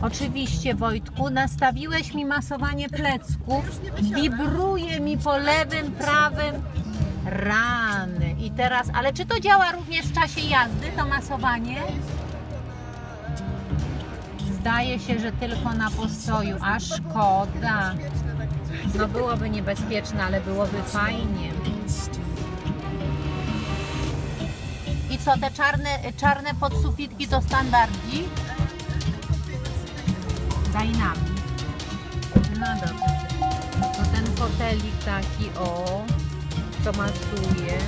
Oczywiście, Wojtku, nastawiłeś mi masowanie plecków. Wibruje mi po lewym, prawym. Rany. I teraz, ale czy to działa również w czasie jazdy, to masowanie? Zdaje się, że tylko na postoju, a szkoda. No byłoby niebezpieczne, ale byłoby fajnie. I co, te czarne, czarne podsufitki to standardzi? Dynamic. No dobrze. To ten fotelik taki, o, co masuje.